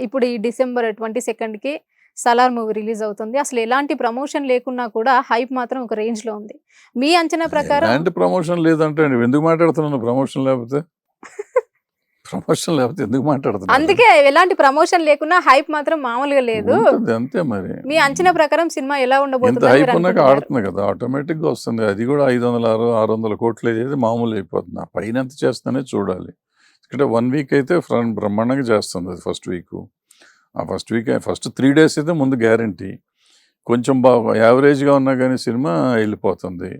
ఇప్పుడు ఈ December twenty సెకండ్కి సలార్ మూవీ రిలీజ్ అవుతుంది. అసలు ఎలాంటి ప్రమోషన్ లేకున్నా కూడా హైప్ మాత్రం ఒక రేంజ్లో ఉంది. మీ అంచనా ప్రకారం? ఎలాంటి ప్రమోషన్ లేదంటే ఎందుకు మాట్లాడుతున్నాను? ప్రమోషన్ లేకపోతే? ప్రమోషన్ లేకపోతే ఎందుకు మాట్లాడుతున్నాను? అందుకే ఎలాంటి ప్రమోషన్ లేకున్నా హైప్ మాత్రం మామూలుగా లేదు. అంతే మరి. మీ అంచనా ప్రకారం సినిమా ఎలా ఉండబోతుంది హైప్ ఉన్నాక ఆడుతుంది కదా. ఆటోమేటిక్గా వస్తుంది. అది కూడా ఐదు వందల ఆరు ఆరు వందల కోట్లు అయ్యేది మామూలు అయిపోతుంది. ఆ పైన ఎంత చేస్తుందనే చూడాలి. ఇక్కడ వన్ వీక్ అయితే ఫ్రంట్ బ్రహ్మాండంగా చేస్తుంది అది ఫస్ట్ వీక్ ఆ first week first three days అయితే ముందు గ్యారంటీ కొంచెం బాగా యావరేజ్గా ఉన్నా కానీ సినిమా వెళ్ళిపోతుంది.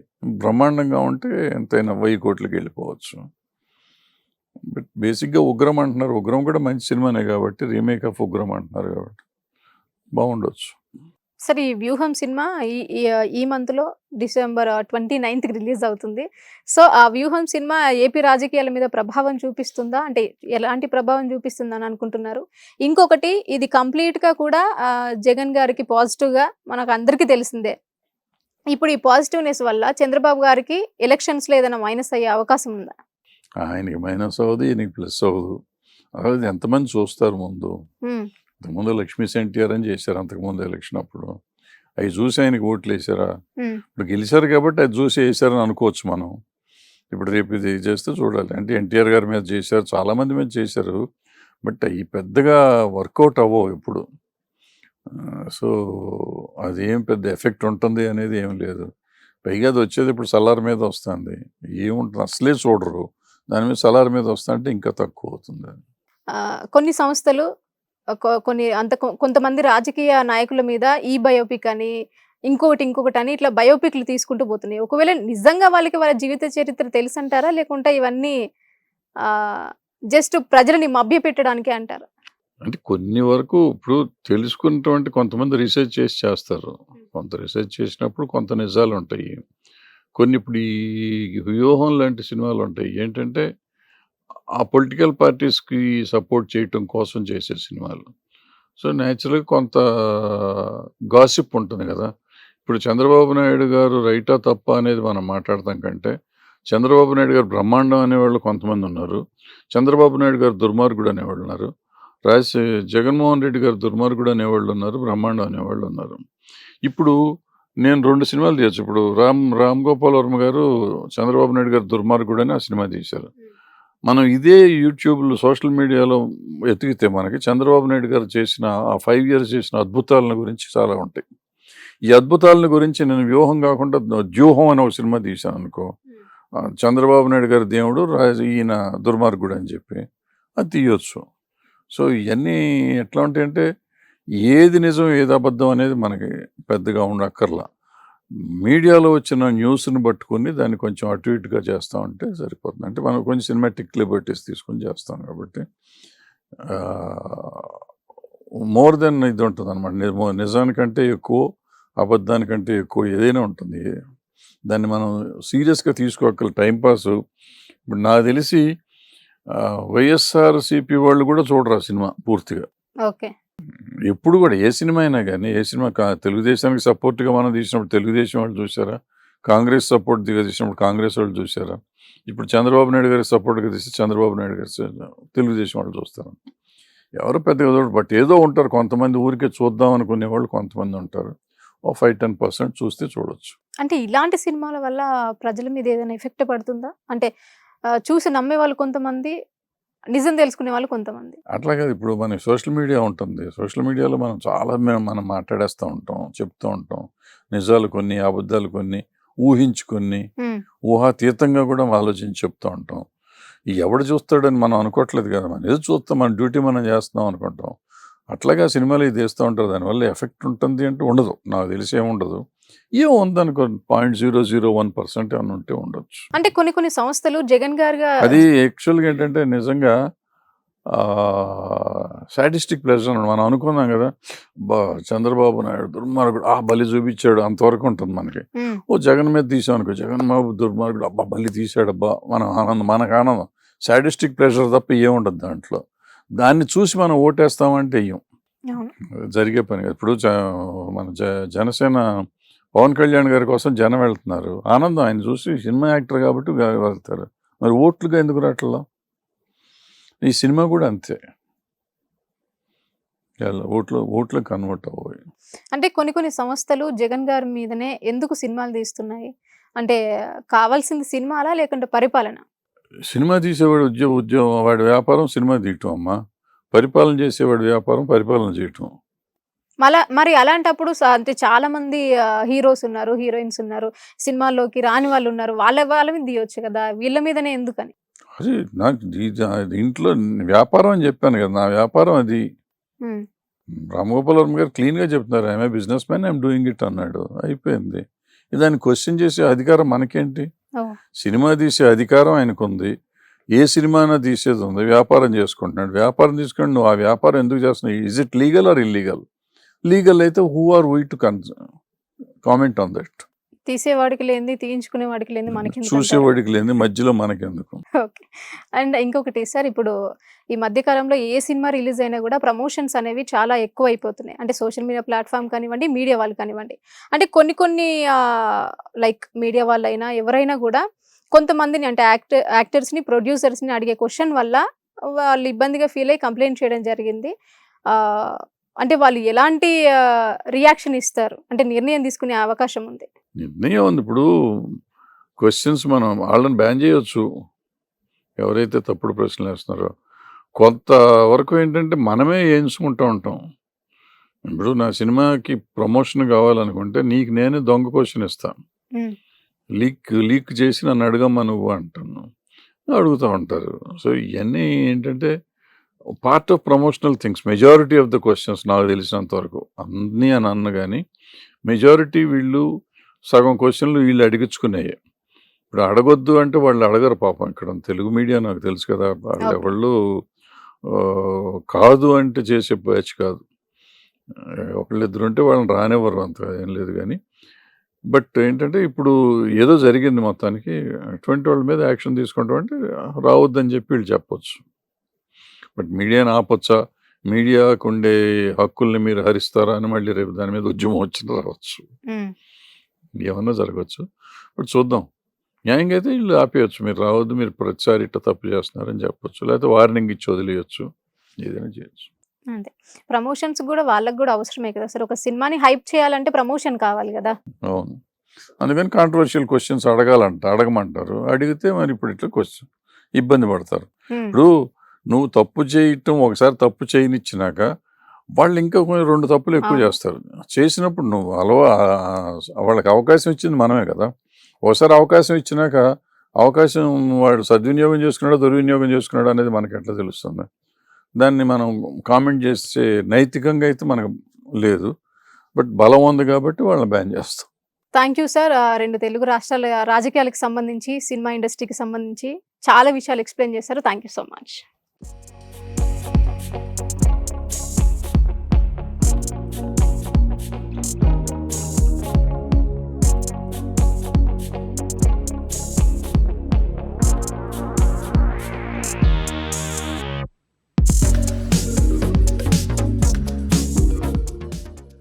బ్రహ్మాండంగా ఉంటే ఎంతైనా వెయ్యి కోట్లకి వెళ్ళిపోవచ్చు. బట్ బేసిక్గా ఉగ్రం అంటున్నారు. ఉగ్రం కూడా మంచి సినిమానే కాబట్టి రీమేక్ ఆఫ్ ఉగ్రం అంటున్నారు కాబట్టి. బాగుండొచ్చు. సరే ఈ వ్యూహం సినిమా ఈ ఈ మంత్లో డిసెంబర్ ట్వంటీ నైన్త్కి రిలీజ్ అవుతుంది. సో ఆ వ్యూహం సినిమా ఏపీ రాజకీయాల మీద ప్రభావం చూపిస్తుందా? అంటే ఎలాంటి ప్రభావం చూపిస్తుందని అనుకుంటున్నారు? ఇంకొకటి ఇది కంప్లీట్గా కూడా జగన్ గారికి పాజిటివ్గా మనకు అందరికీ తెలిసిందే. ఇప్పుడు ఈ పాజిటివ్నెస్ వల్ల చంద్రబాబు గారికి ఎలక్షన్స్లో ఏదైనా మైనస్ అయ్యే అవకాశం ఉందా? ఆయనకి మైనస్ అవ్వదు ఈయనకి ప్లస్ అవ్వదు. అదే ఎంతమంది చూస్తారు ముందు? ఇంతకుముందు లక్ష్మీ ఎన్టీఆర్ అని చేశారు అంతకుముందు ఎలక్షన్ అప్పుడు. అవి చూసి ఆయనకి ఓట్లు వేసారా ఇప్పుడు గెలిచారు కాబట్టి అది చూసి వేసారని అనుకోవచ్చు మనం. ఇప్పుడు రేపు ఇది చేస్తే చూడాలి. అంటే ఎన్టీఆర్ గారి మీద చేశారు చాలామంది మీద చేశారు. బట్ అవి పెద్దగా వర్కౌట్ అవ్వవు ఇప్పుడు సో అదేం పెద్ద ఎఫెక్ట్ ఉంటుంది అనేది ఏం లేదు. పైగా అది వచ్చేది ఇప్పుడు సలార్ మీద వస్తుంది. ఏముంటుంది? అసలే చూడరు. దాని మీద సలార్ మీద వస్తా అంటే ఇంకా తక్కువ అవుతుంది. కొన్ని సంస్థలు కొన్ని అంత కొంతమంది రాజకీయ నాయకుల మీద ఈ బయోపిక్ అని ఇంకొకటి ఇంకొకటి అని ఇట్లా బయోపిక్లు తీసుకుంటూ పోతున్నాయి. ఒకవేళ నిజంగా వాళ్ళకి వాళ్ళ జీవిత చరిత్ర తెలుసు అంటారా లేకుంటే ఇవన్నీ జస్ట్ ప్రజలని మభ్య పెట్టడానికి అంటారా? అంటే కొన్ని వరకు ఇప్పుడు తెలుసుకున్నటువంటి కొంతమంది రీసెర్చ్ చేసి చేస్తారు. కొంత రీసెర్చ్ చేసినప్పుడు కొంత నిజాలు ఉంటాయి కొన్ని ఇప్పుడు ఈ వ్యూహం లాంటి సినిమాలు ఉంటాయి ఏంటంటే ఆ పొలిటికల్ పార్టీస్కి సపోర్ట్ చేయటం కోసం చేసే సినిమాలు. సో న్యాచురల్గా కొంత గాసిప్ ఉంటుంది కదా. ఇప్పుడు చంద్రబాబు నాయుడు గారు రైటా తప్ప అనేది మనం మాట్లాడతాం కంటే చంద్రబాబు నాయుడు గారు బ్రహ్మాండం అనేవాళ్ళు కొంతమంది ఉన్నారు. చంద్రబాబు నాయుడు గారు దుర్మార్గుడు అనేవాళ్ళు ఉన్నారు. రాజ జగన్మోహన్ రెడ్డి గారు దుర్మార్గుడు అనేవాళ్ళు ఉన్నారు బ్రహ్మాండం అనేవాళ్ళు ఉన్నారు. ఇప్పుడు నేను రెండు సినిమాలు తీయచ్చు. ఇప్పుడు రామ్ రామ్ గోపాల్ వర్మ గారు చంద్రబాబు నాయుడు గారు దుర్మార్గుడు అని ఆ సినిమా తీశారు. మనం ఇదే యూట్యూబ్లో సోషల్ మీడియాలో ఎతికితే మనకి చంద్రబాబు నాయుడు గారు చేసిన ఆ ఫైవ్ ఇయర్స్ చేసిన అద్భుతాలను గురించి చాలా ఉంటాయి. ఈ అద్భుతాలను గురించి నేను వ్యూహం కాకుండా వ్యూహం అని ఒక సినిమా తీశాను అనుకో చంద్రబాబు నాయుడు గారి దేవుడు రాజ ఈయన దుర్మార్గుడు అని చెప్పి అది తీయొచ్చు. సో ఇవన్నీ ఎట్లా ఉంటాయంటే ఏది నిజం ఏది అబద్ధం అనేది మనకి పెద్దగా ఉండక్కర్లా. మీడియాలో వచ్చిన న్యూస్ని పట్టుకొని దాన్ని కొంచెం అటు ఇటుగా చేస్తూ ఉంటే సరిపోతుంది. అంటే మనం కొంచెం సినిమాటిక్ లిబర్టీస్ తీసుకొని చేస్తాం కాబట్టి మోర్ దెన్ ఇది ఉంటుంది అనమాట నిజానికంటే ఎక్కువ అబద్ధానికంటే ఎక్కువ ఏదైనా ఉంటుంది. దాన్ని మనం సీరియస్గా తీసుకోగల టైంపాస్ ఇప్పుడు నాకు తెలిసి వైఎస్ఆర్ సిపి వాళ్ళు కూడా చూడరు ఆ సినిమా పూర్తిగా. ఓకే. ఎప్పుడు కూడా ఏ సినిమా అయినా కానీ ఏ సినిమా కా- తెలుగుదేశానికి సపోర్ట్గా మనం తీసినప్పుడు తెలుగుదేశం వాళ్ళు చూసారా కాంగ్రెస్ సపోర్ట్ దిగా తీసినప్పుడు కాంగ్రెస్ వాళ్ళు చూసారా ఇప్పుడు చంద్రబాబు నాయుడు గారి సపోర్ట్గా తీసి చంద్రబాబు నాయుడు గారి తెలుగుదేశం వాళ్ళు చూస్తారు. ఎవరు పెద్దగా చూడరు బట్ ఏదో ఉంటారు. కొంతమంది ఊరికే చూద్దాం అనుకునే వాళ్ళు కొంతమంది ఉంటారు. ఓ ఫైవ్ టెన్ పర్సెంట్ చూస్తే చూడొచ్చు. అంటే ఇలాంటి సినిమాల వల్ల ప్రజల మీద ఏదైనా ఎఫెక్ట్ పడుతుందా? అంటే చూసి నమ్మే వాళ్ళు కొంతమంది నిజం తెలుసుకునే వాళ్ళు కొంతమంది. అట్లా కాదు. ఇప్పుడు మన సోషల్ మీడియా ఉంటుంది. సోషల్ మీడియాలో మనం చాలా మేము మనం మాట్లాడేస్తూ ఉంటాం చెప్తూ ఉంటాం. నిజాలు కొన్ని అబద్ధాలు కొన్ని ఊహించుకొని ఊహాతీతంగా కూడా ఆలోచించి చెప్తూ ఉంటాం. ఎవడు చూస్తాడని మనం అనుకోవట్లేదు కదా! మనం ఏదో చూస్తాం మన డ్యూటీ మనం చేస్తున్నాం అనుకుంటాం. అట్లాగా సినిమాలు ఇది తీస్తూ ఉంటారు. దానివల్ల ఎఫెక్ట్ ఉంటుంది అంటే ఉండదు. నాకు తెలిసి ఏముండదు ఏం ఉందనుకో point zero zero one percent ఏమైనా ఉంటే ఉండొచ్చు. అంటే కొన్ని కొన్ని సంస్థలు జగన్ గారుగా అది యాక్చువల్గా ఏంటంటే నిజంగా సాటిస్టిక్ ప్లెజర్ మనం అనుకున్నాం కదా బా చంద్రబాబు నాయుడు దుర్మార్గుడు ఆ బలి చూపించాడు అంతవరకు ఉంటుంది మనకి. ఓ జగన్ మీద తీసాం అనుకో జగన్ బాబు దుర్మార్గుడు అబ్బా బలి తీసాడు అబ్బా మనం ఆనందం మనకు ఆనందం. సాటిస్టిక్ ప్లెజర్ తప్ప ఏముండదు దాంట్లో. దాన్ని చూసి మనం ఓటేస్తామంటే అవును. జరిగే పని. ఇప్పుడు మన జనసేన పవన్ కళ్యాణ్ గారి కోసం జనం వెళ్తున్నారు. ఆనందం ఆయన చూసి సినిమా యాక్టర్ కాబట్టి వెళ్తారు. మరి ఓట్లుగా ఎందుకు రావట్లా? ఈ సినిమా కూడా అంతే. ఓట్లు ఓట్లు కన్వర్ట్ అవ్వాలి అంటే కొన్ని కొన్ని సంస్థలు జగన్ గారి మీదనే ఎందుకు సినిమాలు తీస్తున్నాయి? అంటే కావాల్సింది సినిమాలా లేకుంటే పరిపాలన? సినిమా తీసేవాడు ఉద్యోగం ఉద్యోగం వాడి వ్యాపారం సినిమా తీయటం అమ్మా. పరిపాలన చేసేవాడి వ్యాపారం పరిపాలన చేయటం. మళ్ళా మరి అలాంటప్పుడు అంటే చాలా మంది హీరోస్ ఉన్నారు హీరోయిన్స్ ఉన్నారు సినిమాల్లోకి రాని వాళ్ళు ఉన్నారు వాళ్ళ వాళ్ళ మీద తీయొచ్చు కదా వీళ్ళ మీదనే ఎందుకని? అది నాకు దీంట్లో వ్యాపారం అని చెప్పాను కదా నా వ్యాపారం అది. రామగోపాల్ వర్మ గారు క్లీన్గా చెప్తున్నారు I'm businessman I'm doing it అన్నాడు. అయిపోయింది. దాన్ని క్వశ్చన్ చేసే అధికారం మనకేంటి? సినిమా తీసే అధికారం ఆయనకుంది. ఏ సినిమానా తీసేది ఉంది వ్యాపారం చేసుకుంటున్నాడు. వ్యాపారం తీసుకుని నువ్వు ఆ వ్యాపారం ఎందుకు చేస్తున్నావు? Is it legal or illegal legal అయితే who are we to con comment on that తీసేవాడికి లేనిది తీయించుకునే వాడికి లేనిది మనకి? చూసేవాడికి లేని మధ్యలో మనకెందుకు? ఓకే. అండ్ ఇంకొకటి సార్ ఇప్పుడు ఈ మధ్య కాలంలో ఏ సినిమా రిలీజ్ అయినా కూడా ప్రమోషన్స్ అనేవి చాలా ఎక్కువ అయిపోతున్నాయి అంటే సోషల్ మీడియా ప్లాట్ఫామ్ కానివ్వండి మీడియా వాళ్ళు కానివ్వండి. అంటే కొన్ని కొన్ని లైక్ మీడియా వాళ్ళైనా ఎవరైనా కూడా కొంతమందిని అంటే యాక్టర్ యాక్టర్స్ని ప్రొడ్యూసర్స్ని అడిగే క్వశ్చన్ వల్ల వాళ్ళు ఇబ్బందిగా ఫీల్ అయ్యి కంప్లైంట్ చేయడం జరిగింది. అంటే వాళ్ళు ఎలాంటి రియాక్షన్ ఇస్తారు? అంటే నిర్ణయం తీసుకునే అవకాశం ఉంది. నిర్ణయం ఉంది. ఇప్పుడు క్వశ్చన్స్ మనం వాళ్ళని బ్యాన్ చేయొచ్చు. ఎవరైతే తప్పుడు ప్రశ్నలు వేస్తున్నారో. కొంతవరకు ఏంటంటే మనమే ఎంచుకుంటూ ఉంటాం. ఇప్పుడు నా సినిమాకి ప్రమోషన్ కావాలనుకుంటే నీకు నేనే దొంగ క్వశ్చన్ ఇస్తాను. లీక్ లీక్ చేసి నన్ను అడగమ్మా నువ్వు అంటాను అడుగుతూ ఉంటారు. సో ఇవన్నీ ఏంటంటే part of promotional things majority of the questions నాకు తెలిసినంత వరకు అన్నీ అని అన్న కానీ మెజారిటీ వీళ్ళు సగం క్వశ్చన్లు వీళ్ళు అడిగించుకున్నాయి ఇప్పుడు అడగొద్దు అంటే వాళ్ళు అడగరు పాపం ఇక్కడ తెలుగు మీడియా నాకు తెలుసు కదా వాళ్ళు. ఎవళ్ళు కాదు అంటే చేసే బ్యాచ్ కాదు. ఒకళ్ళిద్దరు ఉంటే వాళ్ళని రానివ్వరు అంత ఏం లేదు కానీ బట్ ఏంటంటే ఇప్పుడు ఏదో జరిగింది మొత్తానికి అటువంటి వాళ్ళ మీద యాక్షన్ తీసుకుంటాం అంటే రావద్దని చెప్పి వీళ్ళు చెప్పొచ్చు. బట్ మీడియాని ఆపొచ్చా మీడియాకు ఉండే హక్కుల్ని మీరు హరిస్తారా అని మళ్ళీ రేపు దాని మీద ఉద్యమం వచ్చిన రావచ్చు. ఏమన్నా జరగవచ్చు బట్ చూద్దాం. న్యాయంగా అయితే వీళ్ళు ఆపేయచ్చు. మీరు రావద్దు మీరు ప్రతిసారి ఇట్లా తప్పు చేస్తున్నారని చెప్పొచ్చు. లేకపోతే వార్నింగ్ ఇచ్చి వదిలేయచ్చు. ఏదైనా చేయొచ్చు. అంతే. ప్రమోషన్స్ కూడా వాళ్ళకి కూడా అవసరమే కదా సార్. ఒక సినిమాని హైప్ చేయాలంటే ప్రమోషన్ కావాలి కదా. అవును. అందుకని కాంట్రవర్షియల్ క్వశ్చన్స్ అడగాలంట అడగమంటారు. అడిగితే మరి ఇప్పుడు ఇట్లా క్వశ్చన్ ఇబ్బంది పడతారు. ఇప్పుడు నువ్వు తప్పు చేయటం ఒకసారి తప్పు చేయనిచ్చినాక వాళ్ళు ఇంకా కొంచెం రెండు తప్పులు ఎక్కువ. చేస్తారు. చేసినప్పుడు నువ్వు అలవా వాళ్ళకి అవకాశం ఇచ్చింది మనమే కదా. ఒకసారి అవకాశం ఇచ్చినాక అవకాశం వాడు సద్వినియోగం చేసుకున్నాడో దుర్వినియోగం చేసుకున్నాడో అనేది మనకి ఎట్లా తెలుస్తుంది? దాన్ని మనం కామెంట్ చేసే నైతికంగా అయితే మనకు లేదు. బట్ బలం ఉంది కాబట్టి వాళ్ళని బ్యాన్ చేస్తాం. Thank you sir. ఆ, రెండు తెలుగు రాష్ట్రాల రాజకీయాలకు సంబంధించి సినిమా ఇండస్ట్రీకి సంబంధించి చాలా విషయాలు ఎక్స్ప్లెయిన్ చేశారు. Thank you so much. you